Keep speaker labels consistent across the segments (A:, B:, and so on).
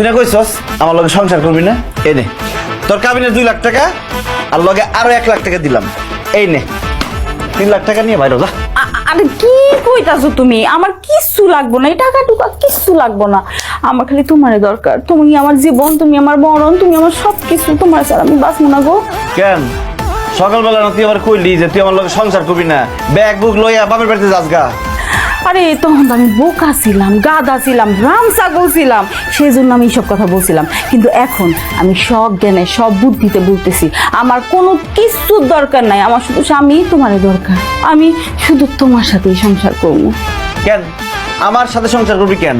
A: তুই না কইছস আমার লগে সংসার করবি না? এই নে তোর কাবিনের দুই লাখ টাকা আর লগে আরও এক লাখ টাকা দিলাম। এই নে তিন লাখ টাকা নিয়ে বাইরে যা।
B: আরে কি কইতাছো তুমি? আমার কিচ্ছু লাগবো না এই টাকা টুকা কিচ্ছু লাগবো না। আমার খালি তোমারে দরকার। তুমি আমার জীবন তুমি আমার মরণ তুমি আমার সব কিছু তোমার স্যার আমি বাঁচবো না গো।
A: কেন? সকালবেলা না তুই আমার কইলি যে তুই আমার লগে সংসার করবি না? ব্যাগ বুক লইয়া বাপের বাড়িতে যাস গা।
B: আরে তখন তো আমি বোকা ছিলাম গাদা ছিলাম রাম ছাগল ছিলাম সেই জন্য আমি সব কথা বলছিলাম। কিন্তু এখন আমি সব জ্ঞানে সব বুদ্ধিতে বলতেছি আমার কোনো কিছুর দরকার নাই আমার শুধু স্বামী তোমার দরকার। আমি শুধু তোমার সাথেই সংসার করব।
A: কেন? আমার সাথে সংসার করবি কেন?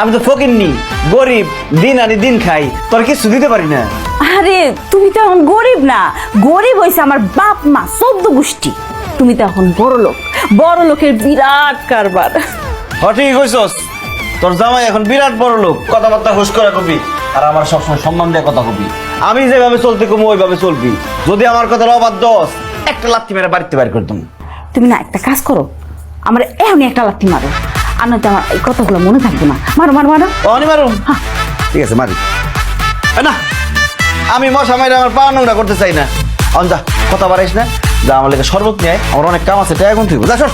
A: আমি তো ফকিরনি গরিব দিন আনি দিন খাই তোর কিছু দিতে পারি না।
B: আরে তুমি তো এখন গরিব না গরিব হয়েছে আমার বাপ মা চোদ্দ গোষ্ঠী। তুমি তো এখন বড় লোক বড় লোকের বিরাট কারবার।
A: হ ঠিকই কইছস। তোর জামাই এখন বিরাট বড় লোক। কথাবার্তা হুশ করে কবি আর আমার সবসময় সম্মান দিয়ে কথা কবি। আমি যেভাবে চলতে কমু ওইভাবে চলবি। যদি আমার কথার অবাদ দশ একটা লাথি মেরে বাড়িতে বাইর করতাম
B: তুমি না একটা কাজ করো। আমার এখনই একটা লাথি মারো। আর নয়তো আমার এই কথাগুলো মনে থাকবে না। মারো মারো মারো।
A: অনি মারুম? ঠিক আছে মারি। না আমি মশা মাইরে আমার পা নোংরা করতে চাই না। যা কথা বাড়াইস না। যা আমার লেগে শরবত নিয়ে আমার অনেক কাম আছে টাকা এখন তুই সর।